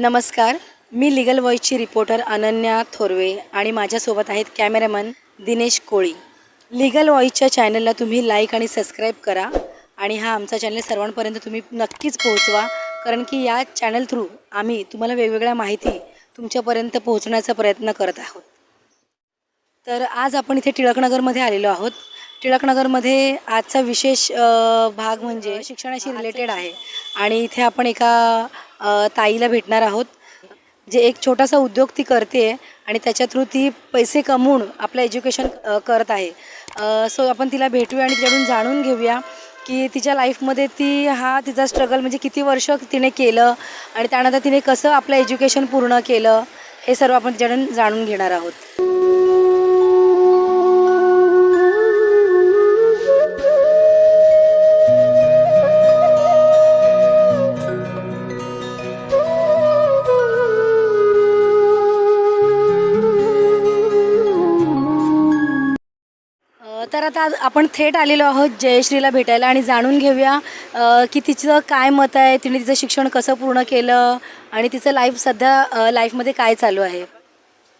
नमस्कार मी लिगल वॉईसची रिपोर्टर अनन्या थोरवे आणि माझ्यासोबत आहेत कॅमेरामन दिनेश कोळी. लिगल वॉईसच्या चॅनलला तुम्ही लाईक आणि सबस्क्राईब करा आणि हा आमचा चॅनल सर्वांपर्यंत तुम्ही नक्कीच पोहोचवा कारण की या चॅनल थ्रू आम्ही तुम्हाला वेगवेगळ्या माहिती तुमच्यापर्यंत पोहोचण्याचा प्रयत्न करत आहोत. तर आज आपण इथे टिळकनगरमध्ये आलेलो आहोत. टिळकनगरमध्ये आजचा विशेष भाग म्हणजे शिक्षणाशी रिलेटेड आहे. आणि इथे आपण एका ताईला भेटणार आहोत जे एक छोटासा उद्योग ती करते आणि त्याच्या थ्रू ती पैसे कमवून आपलं एज्युकेशन करत आहे. सो आपण तिला भेटूया आणि तिच्याकडून जाणून घेऊया की तिच्या लाईफमध्ये ती हा तिचा स्ट्रगल म्हणजे किती वर्ष तिने केलं आणि त्यानंतर तिने कसं आपलं एज्युकेशन पूर्ण केलं हे सर्व आपण तिच्याकडून जाणून घेणार आहोत. आता आज आपण थेट आलेलो आहोत जयश्रीला भेटायला आणि जाणून घेऊया अ, की तिचं काय मत आहे तिने तिचं शिक्षण कसं पूर्ण केलं आणि तिचं लाईफ सध्या अ, लाईफमध्ये काय चालू आहे.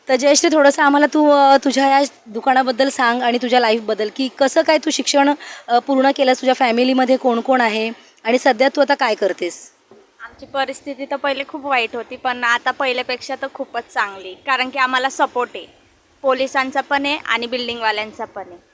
तर जयश्री थोडंसं आम्हाला तू अ, तुझ्या या दुकानाबद्दल सांग आणि तुझ्या लाईफबद्दल की कसं काय तू शिक्षण अ, पूर्ण केलंस तुझ्या फॅमिलीमध्ये कोण कोण आहे आणि सध्या तू आता काय करतेस? आमची परिस्थिती तर पहिले खूप वाईट होती पण आता पहिल्यापेक्षा तर खूपच चांगली कारण की आम्हाला सपोर्ट आहे. पोलिसांचा पण आहे आणि बिल्डिंगवाल्यांचा पण आहे.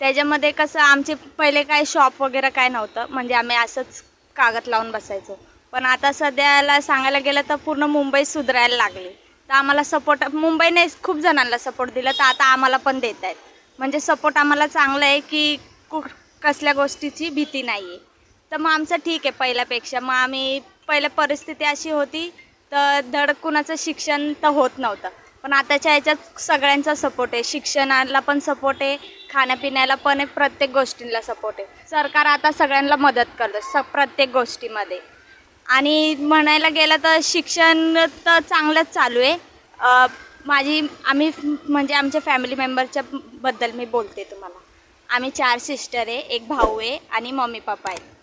त्याच्यामध्ये कसं आमचे पहिले काय शॉप वगैरे काय नव्हतं. म्हणजे आम्ही असंच कागद लावून बसायचो. पण आता सध्याला सांगायला गेलं तर पूर्ण मुंबई सुधारायला लागली. तर आम्हाला सपोर्ट मुंबईने खूप जणांना सपोर्ट दिला तर आता आम्हाला पण देत आहेत. म्हणजे सपोर्ट आम्हाला चांगलं आहे की कु कसल्या गोष्टीची भीती नाही आहे तर मग आमचं ठीक आहे पहिल्यापेक्षा. मग आम्ही पहिल्या परिस्थिती अशी होती तर धड कुणाचं शिक्षण तर होत नव्हतं. पण आताच्या ह्याच्यात सगळ्यांचा सपोर्ट आहे. शिक्षणाला पण सपोर्ट आहे. खाण्यापिण्याला पण आहे. प्रत्येक गोष्टींला सपोर्ट आहे. सरकार आता सगळ्यांना मदत करतं स प्रत्येक गोष्टीमध्ये. आणि म्हणायला गेलं तर शिक्षण तर चांगलंच चालू आहे. माझी आम्ही म्हणजे आमच्या फॅमिली मेंबरच्या बद्दल मी बोलते तुम्हाला. आम्ही चार सिस्टर आहे. एक भाऊ आहे आणि मम्मी पप्पा आहे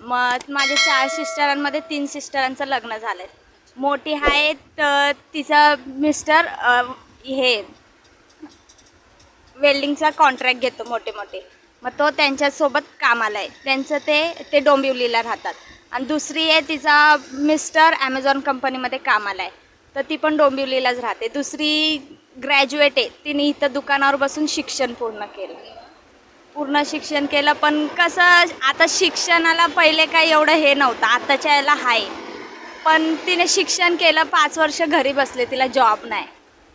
मग माझ्या चार सिस्टरांमध्ये तीन सिस्टरांचं लग्न झालं आहे मोठी आहे तर तिचं मिस्टर हे वेल्डिंगचा कॉन्ट्रॅक्ट घेतो मोठे मोठे. मग तो त्यांच्यासोबत कामाला आहे. त्यांचं ते ते डोंबिवलीला राहतात. आणि दुसरी आहे तिचा मिस्टर ॲमेझॉन कंपनीमध्ये कामाला आहे. तर ती पण डोंबिवलीलाच राहते. दुसरी ग्रॅज्युएट आहे. तिने इथं दुकानावर बसून शिक्षण पूर्ण केलं. पूर्ण शिक्षण केलं पण कसं आता शिक्षणाला पहिले काय एवढं हे नव्हतं. आताच्या याला आहे पण तिने शिक्षण केलं पाच वर्ष घरी बसले तिला जॉब नाही.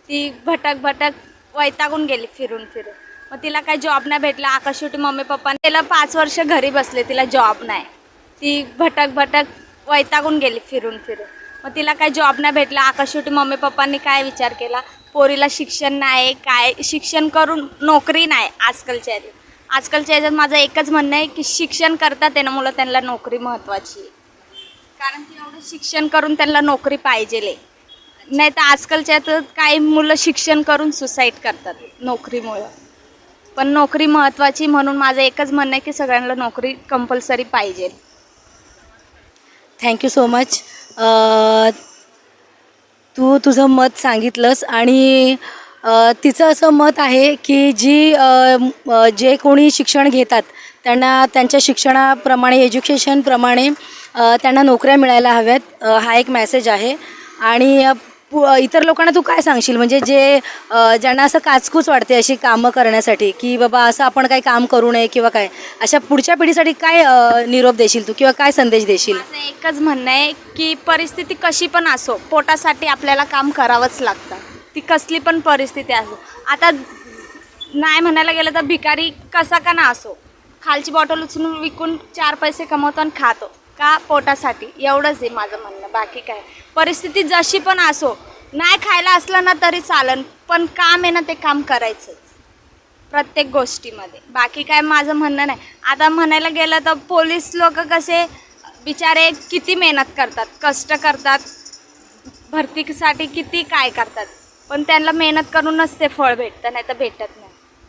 ती भटक भटक वैतागून गेली फिरून फिरून. मग तिला काय जॉब नाही भेटला आकाशवटी मम्मी पप्पा तिला पाच वर्ष घरी बसले तिला जॉब नाही. ती भटक भटक वैतागून गेली फिरून फिरून. मग तिला काय जॉब नाही भेटला आकाशवटी मम्मी पप्पांनी काय विचार केला? पोरीला शिक्षण नाही काय शिक्षण करून नोकरी नाही आजकालच्या ह्याच्यात आजकालच्या याच्यात माझं एकच म्हणणं आहे की शिक्षण करतात आहे ना मुलं त्यांना नोकरी महत्त्वाची आहे. कारण की एवढं शिक्षण करून त्यांना नोकरी पाहिजेले. नाही तर आजकालच्या तर काही मुलं शिक्षण करून सुसाईड करतात नोकरीमुळं. पण नोकरी महत्त्वाची म्हणून माझं एकच म्हणणं आहे की सगळ्यांना नोकरी कंपल्सरी पाहिजे. थँक्यू सो मच तू तुझं मत सांगितलंस आणि तिचं असं मत आहे की जी जे कोणी शिक्षण घेतात त्यांना त्यांच्या शिक्षणाप्रमाणे एज्युकेशनप्रमाणे त्यांना नोकऱ्या मिळायला हव्यात. हा एक मेसेज आहे. आणि पु- इतर लोकांना तू काय सांगशील? म्हणजे जे ज्यांना असं काचकूच वाटते अशी कामं करण्यासाठी की बाबा असं आपण काही काम करू नये किंवा काय अशा पुढच्या पिढीसाठी काय निरोप देशील तू किंवा काय संदेश देशील? एकच म्हणणं आहे की परिस्थिती कशी पण असो पोटासाठी आपल्याला काम करावंच लागतं. ती कसली पण परिस्थिती असो. आता नाही म्हणायला गेलं तर भिकारी कसा का ना असो. खालची बॉटल उचलून विकून चार पैसे कमवतो आणि खातो. का? पोटासाठी. एवढंच आहे माझं म्हणणं. बाकी काय? परिस्थिती जशी पण असो नाही खायला असलं ना तरी चालन पण काम आहे ना ते काम करायचंच. प्रत्येक गोष्टीमध्ये. बाकी काय माझं म्हणणं नाही. आता म्हणायला गेलं तर पोलीस लोक कसे बिचारे किती मेहनत करतात कष्ट करतात भरतीसाठी किती काय करतात. पण त्यांना मेहनत करूनच ते फळ भेटतं नाही तर भेटत नाही.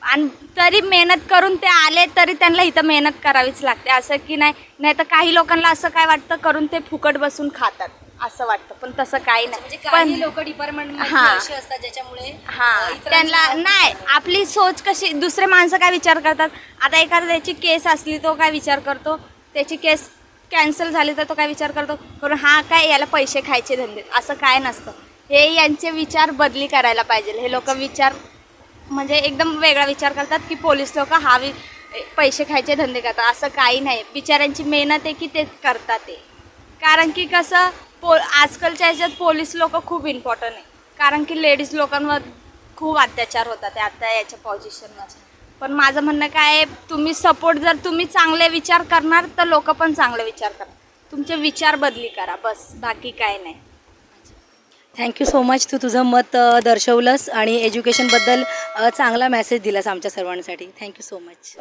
आणि तरी मेहनत करून ते आले तरी त्यांना इथं मेहनत करावीच लागते. असं की नाही नाही तर काही लोकांना असं काय वाटतं करून ते फुकट बसून खातात असं वाटतं. पण तसं काही म्हणजे नाही काही पण लोक डिपार्टमेंट हा. असतात ज्याच्यामुळे हा. त्यांना नाही आपली सोच कशी दुसरे माणसं काय विचार करतात? आता एखाद्याची केस असली तो काय विचार करतो? त्याची केस कॅन्सल झाली तर तो काय विचार करतो? करून हा काय याला पैसे खायचे धंदे. असं काय नसतं. हे यांचे विचार बदली करायला पाहिजे. हे लोक विचार म्हणजे एकदम वेगळा विचार करतात की पोलीस लोक हा वि पैसे खायचे धंदे करतात. असं काही नाही. बिचाऱ्यांची मेहनत आहे की ते करतात ते. कारण की कसं पो आजकालच्या ह्याच्यात पोलीस लोक खूप इम्पॉर्टंट आहे. कारण की लेडीज लोकांवर खूप अत्याचार होतात आता याच्या पॉझिशनमध्ये पण माझं म्हणणं काय आहे तुम्ही सपोर्ट जर तुम्ही चांगले विचार करणार तर लोक पण चांगले विचार करणार. तुमचे विचार बदली करा. बस. बाकी काय नाही. थँक्यू सो मच तू तुझं मत दर्शवलंस आणि एज्युकेशनबद्दल चांगला मेसेज दिलास आमच्या सर्वांसाठी. Thank you so much